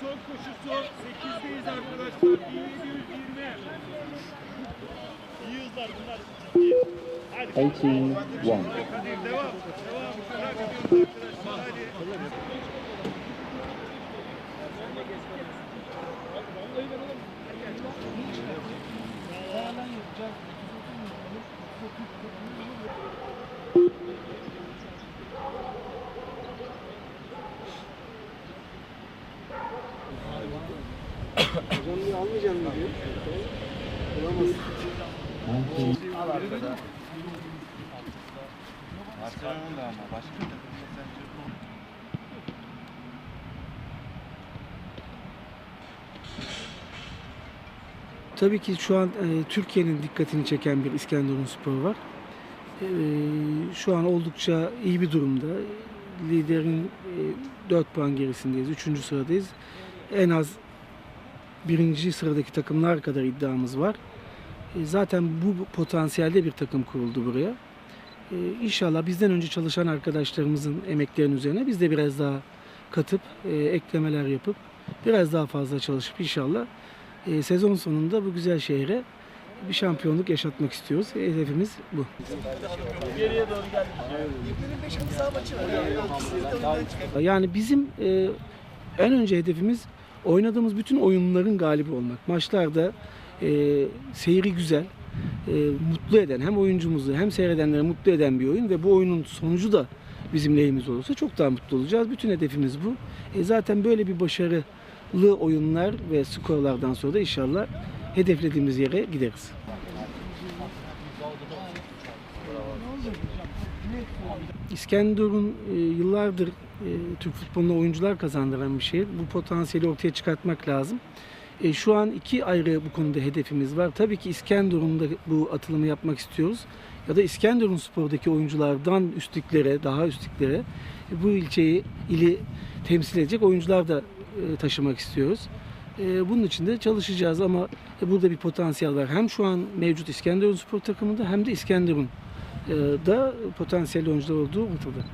son koşusu 8'deyiz arkadaşlar. 1720. İyi hızlar bunlar. Hadi. 18 1. Hadi devam. Devam. Barcelona'da ama başka takımda sence Tabii ki şu an e, Türkiye'nin dikkatini çeken bir İskenderun Spor var. E, şu an oldukça iyi bir durumda. Liderin e, 4 puan gerisindeyiz. 3. sıradayız. En az birinci sıradaki takımlar kadar iddiamız var. E, zaten bu potansiyelde bir takım kuruldu buraya. E, inşallah bizden önce çalışan arkadaşlarımızın emeklerinin üzerine biz de biraz daha katıp e, eklemeler yapıp biraz daha fazla çalışıp inşallah e, sezon sonunda bu güzel şehre bir şampiyonluk yaşatmak istiyoruz. Hedefimiz bu. Yani bizim en önce hedefimiz oynadığımız bütün oyunların galibi olmak. Maçlarda e, seyri güzel, e, mutlu eden hem oyuncumuzu hem seyredenleri mutlu eden bir oyun ve bu oyunun sonucu da bizim lehimiz olursa çok daha mutlu olacağız. Bütün hedefimiz bu. E, zaten böyle bir başarılı oyunlar ve skorlardan sonra da inşallah hedeflediğimiz yere gideriz. İskenderun e, yıllardır e, Türk futboluna oyuncular kazandıran bir şehir. Bu potansiyeli ortaya çıkartmak lazım. E, şu an iki ayrı bu konuda hedefimiz var. Tabii ki İskenderun'da bu atılımı yapmak istiyoruz. Ya da İskenderun Spor'daki oyunculardan üstlüklere, daha üstlüklere bu ilçeyi, ili temsil edecek oyuncular da taşımak istiyoruz. Bunun için de çalışacağız ama burada bir potansiyel var. Hem şu an mevcut İskenderun Spor takımında hem de İskenderun da potansiyel oyuncular olduğu ortada.